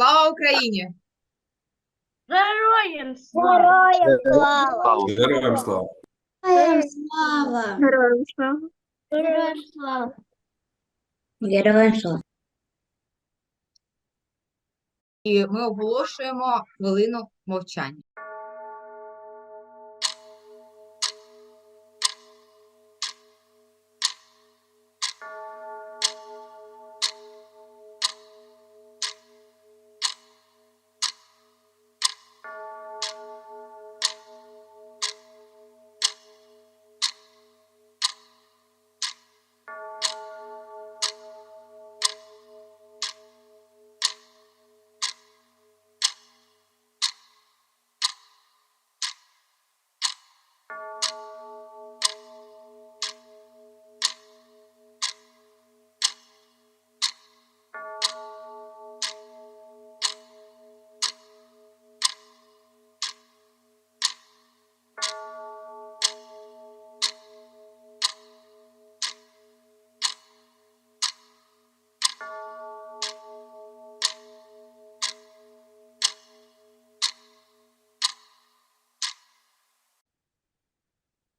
Слава Україні! Героям слава! Героям слава! Героям слава! Героям слава! Героям слава! Героям слава! Героям слава! І ми оголошуємо хвилину мовчання.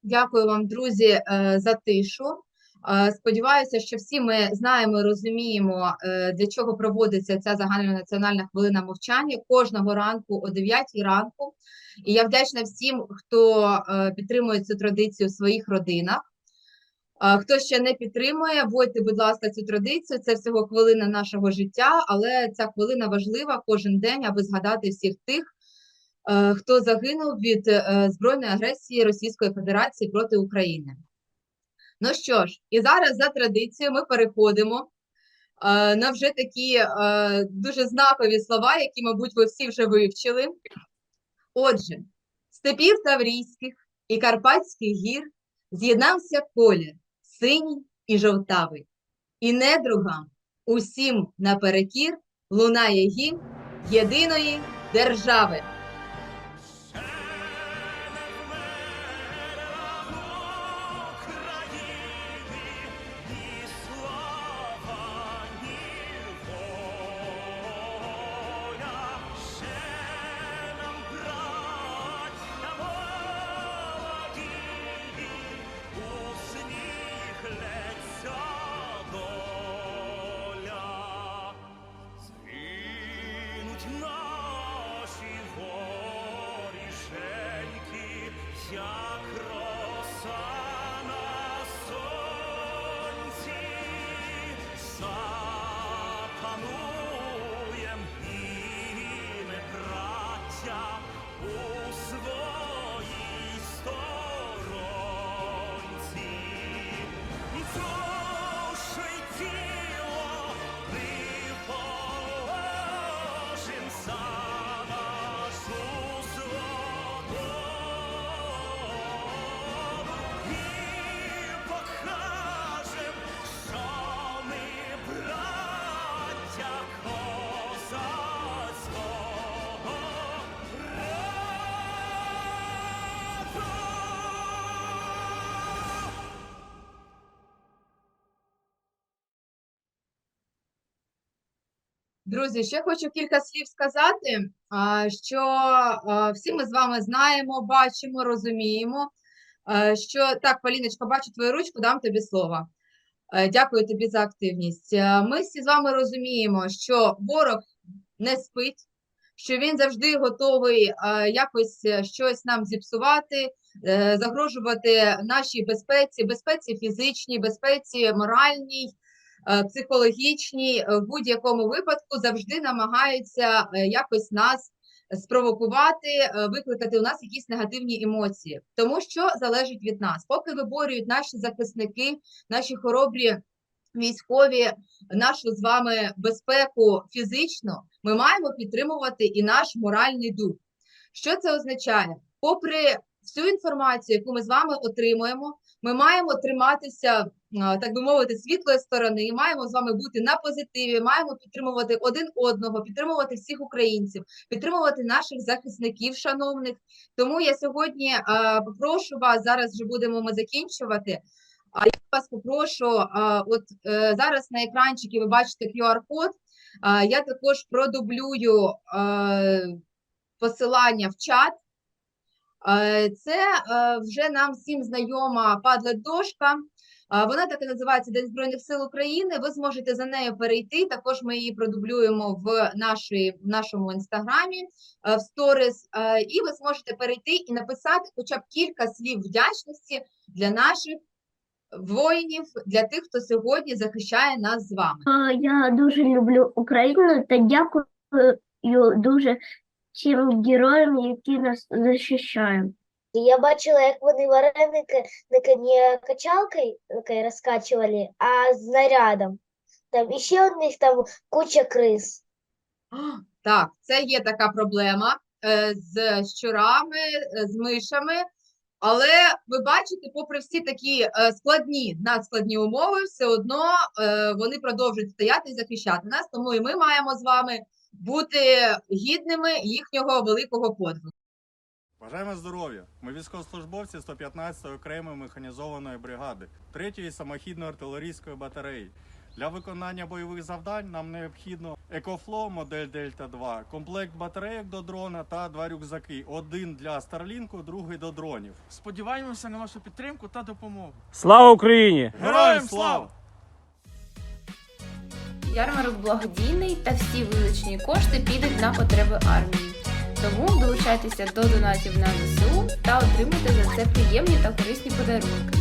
Дякую вам, друзі, е, за тишу. Е, Сподіваюся, що всі ми знаємо і розуміємо, е, для чого проводиться ця загальнонаціональна хвилина мовчання кожного ранку о 9 ранку. І я вдячна всім, хто підтримує цю традицію в своїх родинах. Хто ще не підтримує, вводьте, будь ласка, цю традицію. Це всього хвилина нашого життя, але ця хвилина важлива кожен день, аби згадати всіх тих, хто загинув від е, збройної агресії Російської Федерації проти України. Ну що ж, і зараз за традицією ми переходимо е, на вже такі е, дуже знакові слова, які, мабуть, ви всі вже вивчили. Отже, степів Таврійських і Карпатських гір з'єднався колір синій і жовтавий, і недругам усім наперекір лунає гімн єдиної держави. Друзі, ще хочу кілька слів сказати, що всі ми з вами знаємо, бачимо, розуміємо, що так, Поліночка, бачу твою ручку, дам тобі слово. Е, Дякую тобі за активність. Е, Ми всі з вами розуміємо, що ворог не спить, що він завжди готовий е, якось щось нам зіпсувати, загрожувати нашій безпеці, безпеці фізичній, безпеці моральній, психологічній. Е, В будь-якому випадку завжди намагаються е, якось нас спровокувати, е, викликати у нас якісь негативні емоції. Тому що залежить від нас. Поки виборюють наші захисники, наші хоробрі військові, нашу з вами безпеку фізично, ми маємо підтримувати і наш моральний дух. Що це означає? Попри всю інформацію, яку ми з вами отримуємо, ми маємо триматися, так би мовити, світлої сторони, і маємо з вами бути на позитиві, маємо підтримувати один одного, підтримувати всіх українців, підтримувати наших захисників, шановних. Тому я сьогодні попрошу вас, зараз вже будемо ми закінчувати. А я вас попрошу, от е, зараз на екранчикі ви бачите QR-код. Я також продублюю посилання в чат. Е, Це е, вже нам всім знайома Padlet-дошка. Вона так і називається День Збройних сил України. Ви зможете за нею перейти. Також ми її продублюємо в, нашій, в нашому інстаграмі е, в сторіс. Е, І ви зможете перейти і написати хоча б кілька слів вдячності для наших воїнів, для тих, хто сьогодні захищає нас з вами. Я дуже люблю Україну та дякую дуже тим героям, які нас захищають. Я бачила, як вони вареники не качалкою розкачували, а знарядом. Там іще у них там куча крис. А, Так, це є така проблема е, з щурами, е, з мишами. Але ви бачите, попри всі такі е, складні, надскладні умови, все одно вони продовжують стояти і захищати нас. Тому і ми маємо з вами бути гідними їхнього великого подвигу. Бажаємо здоров'я! Ми військовослужбовці 115-ї окремої механізованої бригади, 3-ї самохідної артилерійської батареї. Для виконання бойових завдань нам необхідно EcoFlow модель Delta 2, комплект батарейок до дрона та два рюкзаки. Один для Starlink, другий до дронів. Сподіваємося на вашу підтримку та допомогу. Слава Україні! Героям слава! Ярмарок благодійний та всі вилучені кошти підуть на потреби армії. Тому долучайтеся до донатів на ЗСУ та отримуйте за це приємні та корисні подарунки.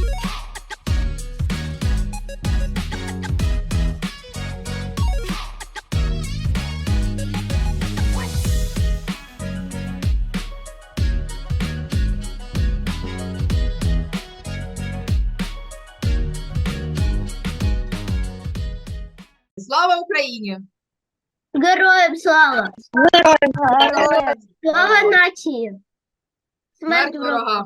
Слава Україні! Героям слава! Героям Слава нації! Смерть ворогам!